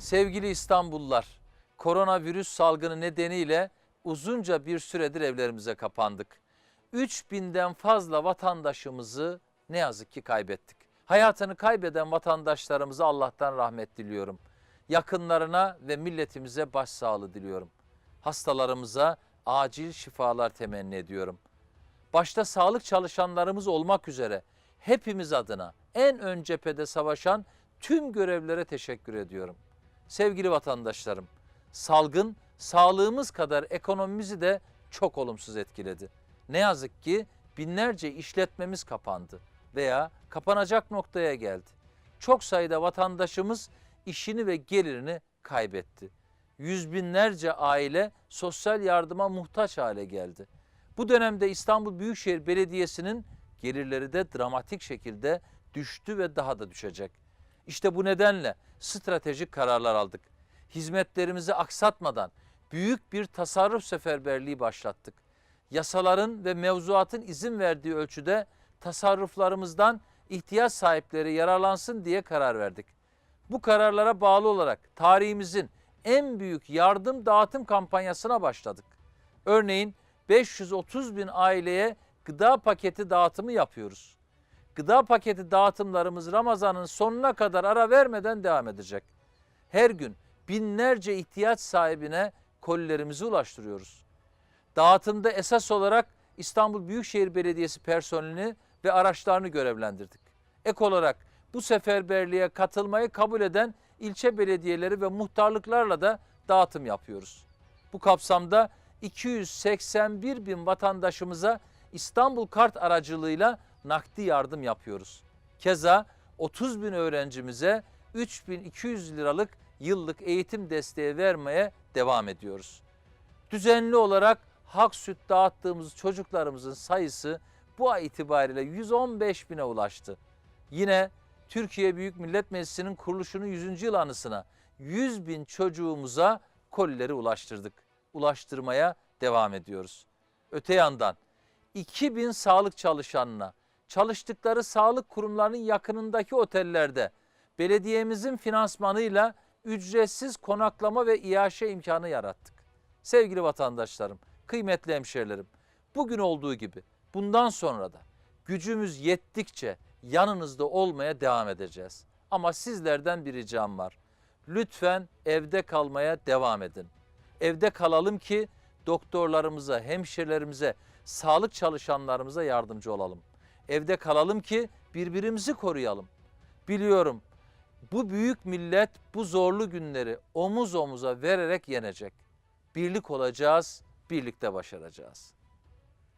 Sevgili İstanbullular, koronavirüs salgını nedeniyle uzunca bir süredir evlerimize kapandık. 3000'den fazla vatandaşımızı ne yazık ki kaybettik. Hayatını kaybeden vatandaşlarımıza Allah'tan rahmet diliyorum. Yakınlarına ve milletimize başsağlığı diliyorum. Hastalarımıza acil şifalar temenni ediyorum. Başta sağlık çalışanlarımız olmak üzere hepimiz adına en ön cephede savaşan tüm görevlere teşekkür ediyorum. Sevgili vatandaşlarım, salgın sağlığımız kadar ekonomimizi de çok olumsuz etkiledi. Ne yazık ki binlerce işletmemiz kapandı veya kapanacak noktaya geldi. Çok sayıda vatandaşımız işini ve gelirini kaybetti. Yüz binlerce aile sosyal yardıma muhtaç hale geldi. Bu dönemde İstanbul Büyükşehir Belediyesi'nin gelirleri de dramatik şekilde düştü ve daha da düşecek. İşte bu nedenle stratejik kararlar aldık. Hizmetlerimizi aksatmadan büyük bir tasarruf seferberliği başlattık. Yasaların ve mevzuatın izin verdiği ölçüde tasarruflarımızdan ihtiyaç sahipleri yararlansın diye karar verdik. Bu kararlara bağlı olarak tarihimizin en büyük yardım dağıtım kampanyasına başladık. Örneğin 530 bin aileye gıda paketi dağıtımı yapıyoruz. Gıda paketi dağıtımlarımız Ramazan'ın sonuna kadar ara vermeden devam edecek. Her gün binlerce ihtiyaç sahibine kolilerimizi ulaştırıyoruz. Dağıtımda esas olarak İstanbul Büyükşehir Belediyesi personelini ve araçlarını görevlendirdik. Ek olarak bu seferberliğe katılmayı kabul eden ilçe belediyeleri ve muhtarlıklarla da dağıtım yapıyoruz. Bu kapsamda 281 bin vatandaşımıza İstanbul Kart aracılığıyla nakdi yardım yapıyoruz. Keza 30 bin öğrencimize 3200 liralık yıllık eğitim desteği vermeye devam ediyoruz. Düzenli olarak hak süt dağıttığımız çocuklarımızın sayısı bu ay itibariyle 115 bine ulaştı. Yine Türkiye Büyük Millet Meclisi'nin kuruluşunun 100. yıl anısına 100 bin çocuğumuza kolileri ulaştırdık. Ulaştırmaya devam ediyoruz. Öte yandan 2000 sağlık çalışanına çalıştıkları sağlık kurumlarının yakınındaki otellerde belediyemizin finansmanıyla ücretsiz konaklama ve iaşe imkanı yarattık. Sevgili vatandaşlarım, kıymetli hemşerilerim, bugün olduğu gibi bundan sonra da gücümüz yettikçe yanınızda olmaya devam edeceğiz. Ama sizlerden bir ricam var. Lütfen evde kalmaya devam edin. Evde kalalım ki doktorlarımıza, hemşirelerimize, sağlık çalışanlarımıza yardımcı olalım. Evde kalalım ki birbirimizi koruyalım. Biliyorum bu büyük millet bu zorlu günleri omuz omuza vererek yenecek. Birlik olacağız, birlikte başaracağız.